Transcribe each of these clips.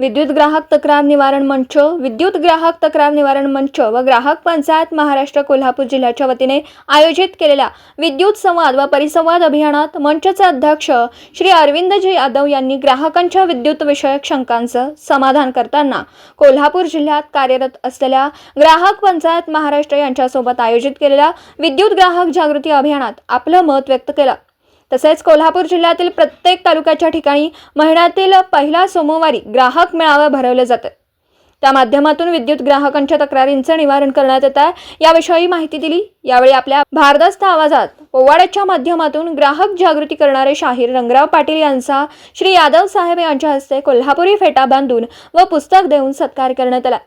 विद्युत ग्राहक तक्रार निवारण मंच विद्युत ग्राहक तक्रार निवारण मंच व ग्राहक पंचायत महाराष्ट्र कोल्हापूर जिल्ह्याच्या वतीने आयोजित केलेल्या विद्युत संवाद व परिसंवाद अभियानात मंचचे अध्यक्ष श्री अरविंदजी यादव यांनी ग्राहकांच्या विद्युत विषयक शंकांचं समाधान करताना कोल्हापूर जिल्ह्यात कार्यरत असलेल्या ग्राहक पंचायत महाराष्ट्र यांच्यासोबत आयोजित केलेल्या विद्युत ग्राहक जागृती अभियानात आपलं मत व्यक्त केलं. तसेच कोल्हापूर जिल्ह्यातील प्रत्येक तालुक्याच्या ठिकाणी महिन्यातील पहिला सोमवारी ग्राहक मेळावा भरवलं जातं. त्या माध्यमातून विद्युत ग्राहकांच्या तक्रारींचं निवारण करण्यात येत आहे. याविषयी माहिती दिली. यावेळी आपल्या भारदस्त आवाजात पोवाड्याच्या माध्यमातून ग्राहक जागृती करणारे शाहीर रंगराव पाटील यांचा श्री यादव साहेब यांच्या हस्ते कोल्हापुरी फेटा बांधून व पुस्तक देऊन सत्कार करण्यात आला.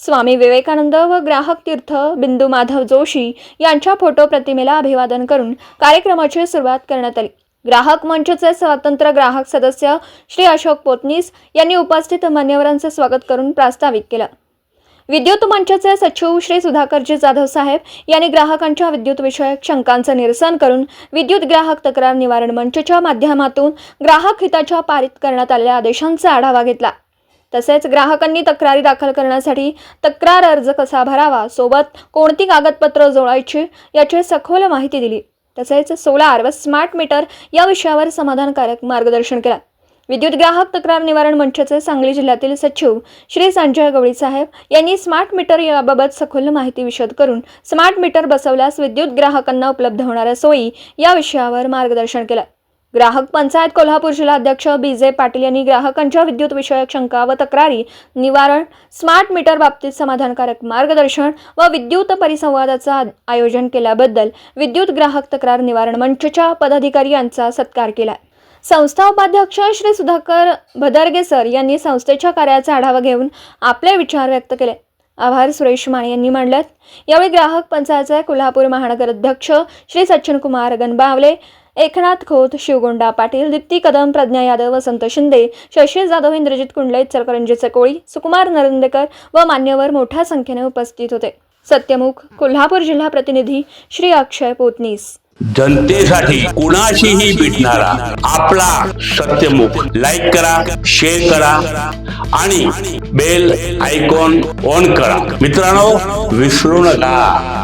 स्वामी विवेकानंद व ग्राहक तीर्थ बिंदू माधव जोशी यांच्या फोटो प्रतिमेला अभिवादन करून कार्यक्रमाची सुरुवात करण्यात आली. ग्राहक मंचचे स्वतंत्र ग्राहक सदस्य श्री अशोक पोतनीस यांनी उपस्थित मान्यवरांचे स्वागत करून प्रास्ताविक केलं. विद्युत मंचचे सचिव श्री सुधाकरजी जाधव साहेब यांनी ग्राहकांच्या विद्युत विषयक शंकांचं निरसन करून विद्युत ग्राहक तक्रार निवारण मंचच्या माध्यमातून ग्राहक हिताच्या पारित करण्यात आलेल्या आदेशांचा आढावा घेतला. तसेच ग्राहकांनी तक्रारी दाखल करण्यासाठी तक्रार अर्ज कसा भरावा? सोबत कोणती कागदपत्र जोडायची? याची सखोल माहिती दिली. तसेच सोलार व स्मार्ट मीटर या विषयावर समाधानकारक मार्गदर्शन केलं. विद्युत ग्राहक तक्रार निवारण मंचाचे सांगली जिल्ह्यातील सचिव श्री संजय गवळी साहेब यांनी स्मार्ट मीटर याबाबत सखोल माहिती विशद करून स्मार्ट मीटर बसवल्यास विद्युत ग्राहकांना उपलब्ध होणाऱ्या सोयी या विषयावर मार्गदर्शन केलं. ग्राहक पंचायत कोल्हापूर जिल्हाध्यक्ष बी जे पाटील यांनी ग्राहकांच्या विद्युत विषयक शंका व तक्रारी निवारण स्मार्ट मीटर बाबतीत समाधानकारक मार्गदर्शन व विद्युत परिसंवादाचं आयोजन केल्याबद्दल विद्युत ग्राहक तक्रार निवारण मंचच्या पदाधिकारी यांचा सत्कार केला. संस्था उपाध्यक्ष श्री सुधाकर भदरगे सर यांनी संस्थेच्या कार्याचा आढावा घेऊन आपले विचार व्यक्त केले. आभार सुरेश माने यांनी मांडल्यात यावेळी ग्राहक पंचायतचे कोल्हापूर महानगर अध्यक्ष श्री सचिन कुमार गणबावले एकनाथ खोत शिवगोंडा पाटील दीप्ती कदम प्रज्ञा यादव वसंत शिंदे शशी जाधव इंद्रजित कुंडले चरकरंजी चकोळी सुकुमार नरंदेकर व मान्यवर मोठ्या संख्येने उपस्थित होते. सत्यमुख कोल्हापूर जिल्हा प्रतिनिधी श्री अक्षय पोतनीस. जनतेसाठी कुणाशीही भेटणारा आपला सत्यमुख लाईक करा शेअर करा आणि बेल आयकॉन ऑन करा. मित्रांनो विसरू नका.